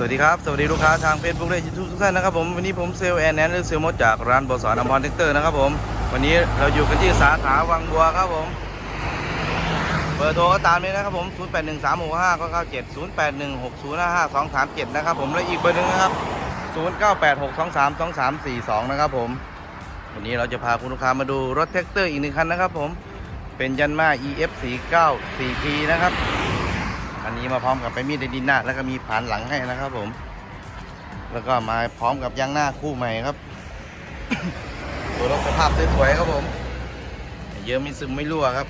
สวัสดีครับ สวัสดีลูกค้าทางเฟซบุ๊กและยูทูบทุกท่านนะครับผม วันนี้ผมเซลล์แอนแอนหรือเซลล์มดจากร้านบสอนอมรเทคเตอร์นะครับผม วันนี้เราอยู่กันที่สาขาวังบัวครับผมเบอร์โทรก็ตามนี้นะครับผม 081365 997 0816055237 นะครับผม และอีกเบอร์หนึ่งนะครับ 0986232342 นะครับผม วันนี้เราจะพาคุณลูกค้ามาดูรถแท็กเตอร์อีกหนึ่งคันนะครับผม เป็นยันมา EF49 4P นะครับ อันนี้มาพร้อมกับไปมีดในดินหน้า แล้วก็มีผานหลังให้นะครับผม แล้วก็มาพร้อมกับยางหน้าคู่ใหม่ครับตัวรถสภาพสวยๆครับผม เยอะไม่ซึมไม่รั่วครับ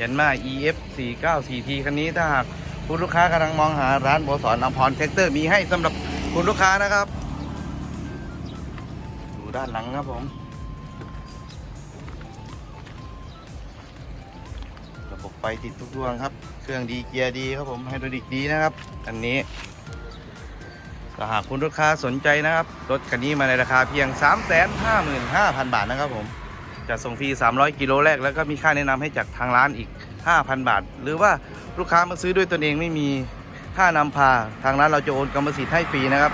ยันมา EF 4 9 4 T คันนี้ถ้าหากคุณลูกค้ากำลังมองหาร้านบสอนอมพรแท็กเตอร์มีให้สำหรับคุณลูกค้านะครับ ดูด้านหลังครับผม ระบบไฟติดทุกดวงครับ เครื่องดีเกียร์ดีครับผมไฮดรอลิกดีนะครับอันนี้ถ้าหากคุณลูกค้าสนใจนะครับ รถคันนี้มาในราคาเพียง 355,000 บาทนะครับผมจะส่งฟรี 300 กิโลแรก แล้วก็มีค่าแนะนำให้จากทางร้านอีก 5,000 บาท หรือว่าลูกค้ามาซื้อด้วยตนเองไม่มีค่านำพา ทางร้านเราจะโอนกรรมสิทธิ์ให้ฟรีนะครับ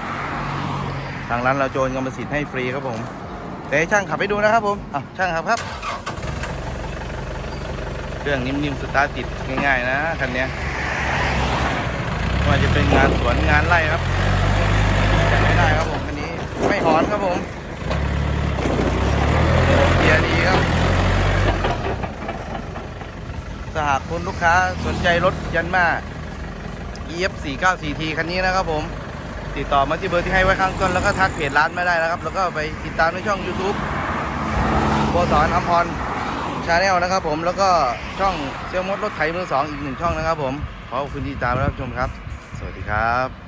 ทางร้านเราจะโอนกรรมสิทธิ์ให้ฟรีครับผมเดี๋ยวให้ช่างขับไปดูนะครับผมอะช่างขับครับ เครื่องนิ่มๆสตาร์ติดง่ายๆนะคันนี้ว่าจะเป็นงานสวนงานไร่ครับจะไม่ได้ครับผมคันนี้ไม่หอนครับผมเกียร์ดีครับถ้าหากคุณลูกค้าสนใจรถยันมา EF 4 9 4 T คันนี้นะครับผมติดต่อมาที่เบอร์ที่ให้ไว้ข้างต้นแล้วก็ทักเพจร้านไม่ได้นะครับ แล้วก็ไปติดตามในช่อง YouTube โบสอนอัมพร ชาแนลนะครับผมแล้วก็ช่องเซลมดรถไถมือสองอีกหนึ่งช่องนะครับผมขอบคุณที่ติดตามรับชมครับ สวัสดีครับ